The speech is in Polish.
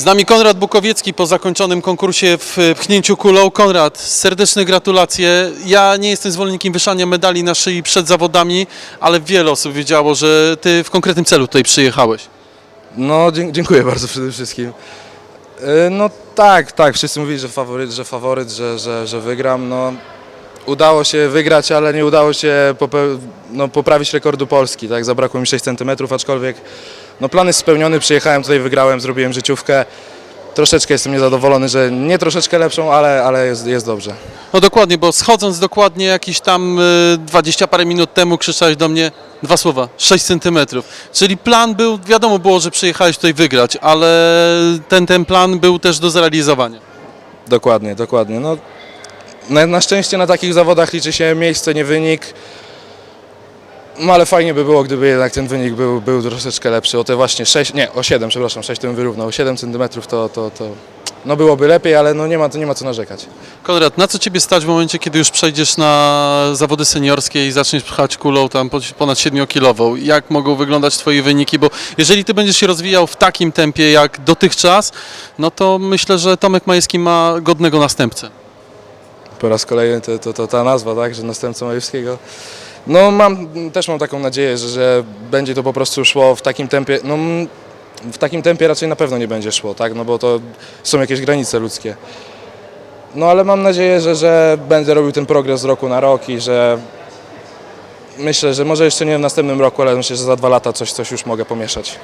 Z nami Konrad Bukowiecki po zakończonym konkursie w pchnięciu kulą. Konrad, serdeczne gratulacje. Ja nie jestem zwolennikiem wieszania medali na szyi przed zawodami, ale wiele osób wiedziało, że ty w konkretnym celu tutaj przyjechałeś. No, dziękuję bardzo przede wszystkim. E, No tak, tak, wszyscy mówili, że faworyt, że faworyt, że, że, że wygram. No, udało się wygrać, ale nie udało się no, poprawić rekordu Polski. Tak? Zabrakło mi 6 cm, aczkolwiek no, plan jest spełniony. Przyjechałem tutaj, wygrałem, zrobiłem życiówkę. Troszeczkę jestem niezadowolony, że nie troszeczkę lepszą, ale, ale jest, jest dobrze. No dokładnie, bo schodząc dokładnie jakieś tam y, 20 parę minut temu krzyczałeś do mnie dwa słowa, 6 centymetrów. Czyli plan był, wiadomo było, że przyjechałeś tutaj wygrać, ale ten, ten plan był też do zrealizowania. Dokładnie, dokładnie. No, na, na szczęście na takich zawodach liczy się miejsce, nie wynik. No ale fajnie by było, gdyby jednak ten wynik był, był troszeczkę lepszy. O te właśnie 6, nie, o 7, przepraszam, 6 tym wyrównał. O 7 cm to, to, to no byłoby lepiej, ale no nie ma, to nie ma co narzekać. Konrad, na co Ciebie stać w momencie, kiedy już przejdziesz na zawody seniorskie i zaczniesz pchać kulą tam po- ponad 7-kilową? Jak mogą wyglądać Twoje wyniki? Bo jeżeli Ty będziesz się rozwijał w takim tempie jak dotychczas, no to myślę, że Tomek Majewski ma godnego następcę. Po raz kolejny to, to, to ta nazwa, tak, że następca Majewskiego. No mam, też mam taką nadzieję, że, że będzie to po prostu szło w takim tempie, no w takim tempie raczej na pewno nie będzie szło, tak, no bo to są jakieś granice ludzkie. No ale mam nadzieję, że, że będę robił ten progres z roku na rok i że myślę, że może jeszcze nie w następnym roku, ale myślę, że za dwa lata coś, coś już mogę pomieszać.